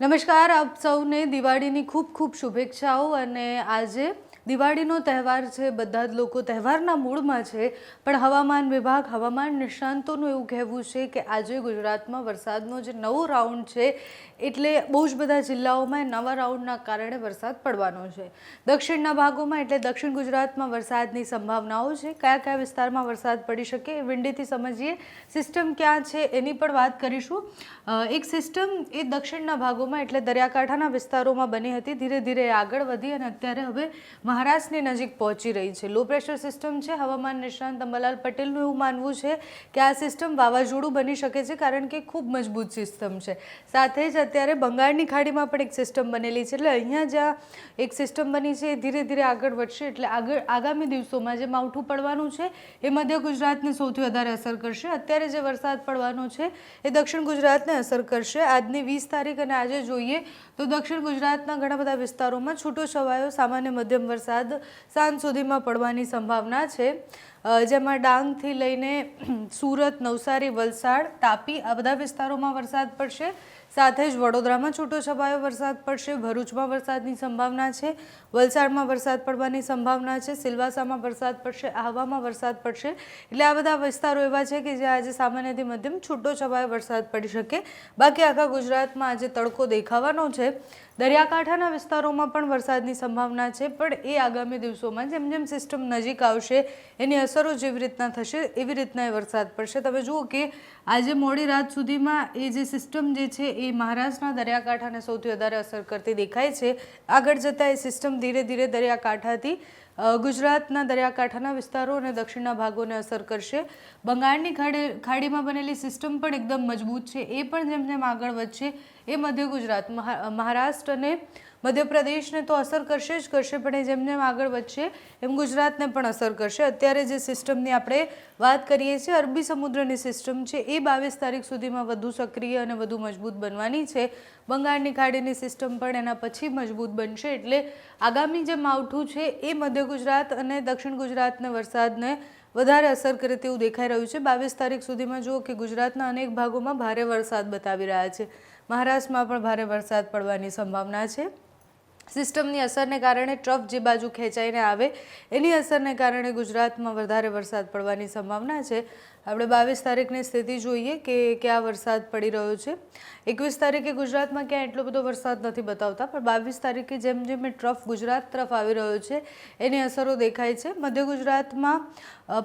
નમસ્કાર આપ સૌને દિવાળીની ખૂબ ખૂબ શુભેચ્છાઓ અને આજે દિવાળીનો તહેવાર છે, બધા જ લોકો તહેવારના મૂડમાં છે, પણ હવામાન વિભાગ, હવામાન નિષ્ણાંતોનું એવું કહેવું છે કે આજે ગુજરાતમાં વરસાદનો જે નવો રાઉન્ડ છે, એટલે બહુ જ બધા જિલ્લાઓમાં નવા રાઉન્ડના કારણે વરસાદ પડવાનો છે. દક્ષિણના ભાગોમાં એટલે દક્ષિણ ગુજરાતમાં વરસાદની સંભાવનાઓ છે. કયા કયા વિસ્તારમાં વરસાદ પડી શકે એ વિંડીથી સમજીએ. સિસ્ટમ ક્યાં છે એની પણ વાત કરીશું. એક સિસ્ટમ એ દક્ષિણના ભાગોમાં એટલે દરિયાકાંઠાના વિસ્તારોમાં બની હતી. ધીરે ધીરે આગળ વધી અને અત્યારે હવે મહારાષ્ટ્રની નજીક પહોંચી રહી છે. લો પ્રેશર સિસ્ટમ છે. હવામાન નિષ્ણાંત અંબાલાલ પટેલનું એવું માનવું છે કે આ સિસ્ટમ વાવાઝોડું બની શકે છે કારણ કે ખૂબ મજબૂત સિસ્ટમ છે. સાથે જ અત્યારે બંગાળની ખાડીમાં પણ એક સિસ્ટમ બનેલી છે. એટલે અહીંયા જ્યાં એક સિસ્ટમ બની છે. એ ધીરે ધીરે આગળ વધશે. એટલે આગળ, આગામી દિવસોમાં જે માવઠું પડવાનું છે, એ મધ્ય ગુજરાતને સૌથી વધારે અસર કરશે. અત્યારે જે વરસાદ પડવાનો છે, એ દક્ષિણ ગુજરાતને અસર કરશે. આજની વીસ તારીખ અને આજે જોઈએ તો દક્ષિણ ગુજરાતના ઘણા બધા વિસ્તારોમાં છૂટો છવાયો સામાન્ય મધ્યમ વરસાદ સાંજ સુધીમાં પડવાની સંભાવના છે. જેમાં ડાંગથી લઈને સુરત, નવસારી, વલસાડ, તાપી આ બધા વિસ્તારોમાં વરસાદ પડશે. સાથે જ વડોદરામાં છૂટો છવાયો વરસાદ પડશે. ભરૂચમાં વરસાદની સંભાવના છે. વલસાડમાં વરસાદ પડવાની સંભાવના છે. સિલવાસામાં વરસાદ પડશે. આહવામાં વરસાદ પડશે. એટલે આ બધા વિસ્તારો એવા છે કે જ્યાં આજે સામાન્યથી મધ્યમ છૂટો છવાયો વરસાદ પડી શકે. બાકી આખા ગુજરાતમાં આજે તડકો દેખાવાનો છે. દરિયાકાંઠાના વિસ્તારોમાં પણ વરસાદની સંભાવના છે, પણ એ આગામી દિવસોમાં જેમ જેમ સિસ્ટમ નજીક આવશે, એની અસરો જેવી રીતના થશે, એવી રીતના એ વરસાદ પડશે. તમે જુઓ કે આજે મોડી રાત સુધીમાં એ જે સિસ્ટમ જે છે, એ મહારાષ્ટ્રના દરિયાકાંઠાને સૌથી વધારે અસર કરતી દેખાય છે. આગળ જતાં એ સિસ્ટમ ધીરે ધીરે દરિયાકાંઠાથી ગુજરાતના દરિયાકાંઠાના વિસ્તારો અને દક્ષિણના ભાગોને અસર કરશે. બંગાળની ખાડી, ખાડીમાં બનેલી સિસ્ટમ પણ એકદમ મજબૂત છે. એ પણ જેમ જેમ આગળ વધશે, એ મધ્ય ગુજરાત, મહા- મહારાષ્ટ્ર અને મધ્યપ્રદેશને તો અસર કરશે જ કરશે, પણ એ જેમ જેમ આગળ વધશે, એમ ગુજરાતને પણ અસર કરશે. અત્યારે જે સિસ્ટમની આપણે વાત કરીએ છીએ, અરબી સમુદ્રની સિસ્ટમ છે, એ બાવીસ તારીખ સુધીમાં વધુ સક્રિય અને વધુ મજબૂત બનવાની છે. બંગાળની ખાડીની સિસ્ટમ પણ એના પછી મજબૂત બનશે, એટલે આગામી જે માવઠું છે, એ મધ્ય ગુજરાત અને દક્ષિણ ગુજરાતને વરસાદને વધારે અસર કરે તેવું દેખાઈ રહ્યું છે. બાવીસ તારીખ સુધીમાં જુઓ કે ગુજરાતના અનેક ભાગોમાં ભારે વરસાદ બતાવી રહ્યા છે. મહારાષ્ટ્રમાં પણ ભારે વરસાદ પડવાની સંભાવના છે. સિસ્ટમની અસરને કારણે ટ્રફ જે બાજુ ખેંચાઈને આવે, એની અસરને કારણે ગુજરાતમાં વધારે વરસાદ પડવાની સંભાવના છે. આપણે બાવીસ તારીખની સ્થિતિ જોઈએ કે ક્યાં વરસાદ પડી રહ્યો છે. એકવીસ તારીખે ગુજરાતમાં ક્યાં એટલો બધો વરસાદ નથી બતાવતા, પણ બાવીસ તારીખે જેમ જેમ એ ટ્રફ ગુજરાત તરફ આવી રહ્યો છે, એની અસરો દેખાય છે. મધ્ય ગુજરાતમાં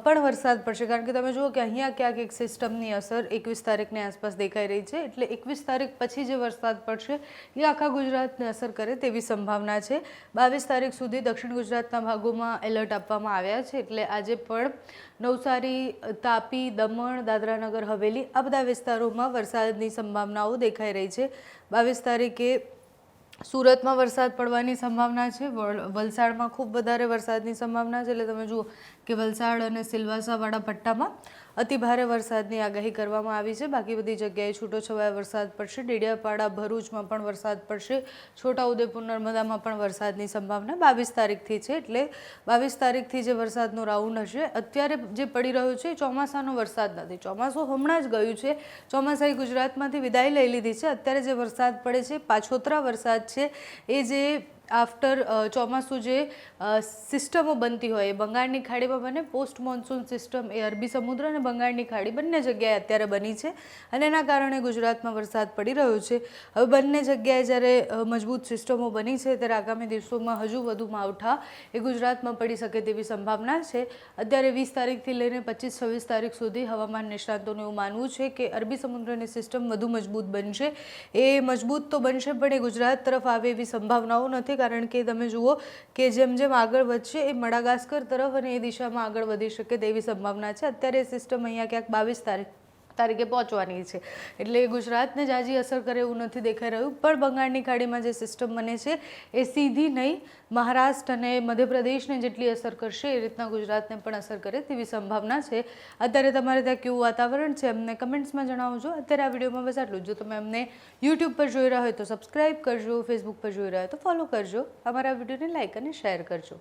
પણ વરસાદ પડશે, કારણ કે તમે જુઓ કે અહીંયા ક્યાંક એક સિસ્ટમની અસર એકવીસ તારીખની આસપાસ દેખાઈ રહી છે, એટલે એકવીસ તારીખ પછી જે વરસાદ પડશે એ આખા ગુજરાતને અસર કરે તેવી સંભાવના છે. બાવીસ તારીખ સુધી દક્ષિણ ગુજરાતના ભાગોમાં એલર્ટ આપવામાં આવ્યા છે, એટલે આજે પણ નવસારી, તાપી દમણ, દાદરાનગર, હવેલી આ બધા વિસ્તારોમાં વરસાદની સંભાવનાઓ દેખાઈ રહી છે. બાવીસ તારીખે સુરતમાં વરસાદ પડવાની સંભાવના છે. વલસાડમાં ખૂબ વધારે વરસાદની સંભાવના છે. એટલે તમે જુઓ કે વલસાડ અને સિલવાસાવાળા પટ્ટામાં અતિ ભારે વરસાદની આગાહી કરવામાં આવી છે. બાકી બધી જગ્યાએ છૂટોછવાયો વરસાદ પડશે. ડેડિયાપાડા, ભરૂચમાં પણ વરસાદ પડશે. છોટાઉદેપુર, નર્મદામાં પણ વરસાદની સંભાવના બાવીસ તારીખથી છે. એટલે બાવીસ તારીખથી જે વરસાદનો રાઉન્ડ હશે, અત્યારે જે પડી રહ્યો છે ચોમાસાનો વરસાદ નથી. ચોમાસું હમણાં જ ગયું છે. ચોમાસાએ ગુજરાતમાંથી વિદાય લઈ લીધી છે. અત્યારે જે વરસાદ પડે છે, પાછોતરા વરસાદ છે. એ જે આફ્ટર ચોમાસું જે સિસ્ટમો બનતી હોય એ બંગાળની ખાડીમાં બને પોસ્ટ મોન્સૂન સિસ્ટમ એ અરબી સમુદ્ર અને બંગાળની ખાડી બંને જગ્યાએ અત્યારે બની છે. અને એના કારણે ગુજરાતમાં વરસાદ પડી રહ્યો છે. હવે બંને જગ્યાએ જ્યારે મજબૂત સિસ્ટમો બની છે, ત્યારે આગામી દિવસોમાં હજુ વધુ માવઠા એ ગુજરાતમાં પડી શકે તેવી સંભાવના છે. અત્યારે વીસ તારીખથી લઈને પચીસ, છવ્વીસ તારીખ સુધી હવામાન નિષ્ણાતોનું એવું માનવું છે કે અરબી સમુદ્રની સિસ્ટમ વધુ મજબૂત બનશે. એ મજબૂત તો બનશે, પણ એ ગુજરાત તરફ આવે એવી સંભાવનાઓ નથી કારણ કે તમે જુઓ કે જેમ જેમ આગળ વધશે એ મડાગાસ્કર તરફ અને એ દિશામાં આગળ વધી શકે તેવી સંભાવના છે. અત્યારે સિસ્ટમ અહીંયા ક્યાંક બાવીસ તારીખ તારીખે પહોંચવાની છે. એટલે ગુજરાતને જ આજે અસર કરે એવું નથી દેખાઈ રહ્યું. પણ બંગાળની ખાડીમાં જે સિસ્ટમ બને છે, એ સીધી નહીં, મહારાષ્ટ્ર અને મધ્યપ્રદેશને જેટલી અસર કરશે, એ રીતના ગુજરાતને પણ અસર કરે તેવી સંભાવના છે. અત્યારે તમારે ત્યાં કેવું વાતાવરણ છે, અમને કમેન્ટ્સમાં જણાવજો. અત્યારે આ વિડીયોમાં બસ આટલું. જો. તમે અમને યુટ્યુબ પર જોઈ રહ્યા હોય તો સબસ્ક્રાઈબ કરજો ફેસબુક પર જોઈ રહ્યા હોય તો ફોલો કરજો. અમારા વિડીયોને લાઇક અને શેર કરજો.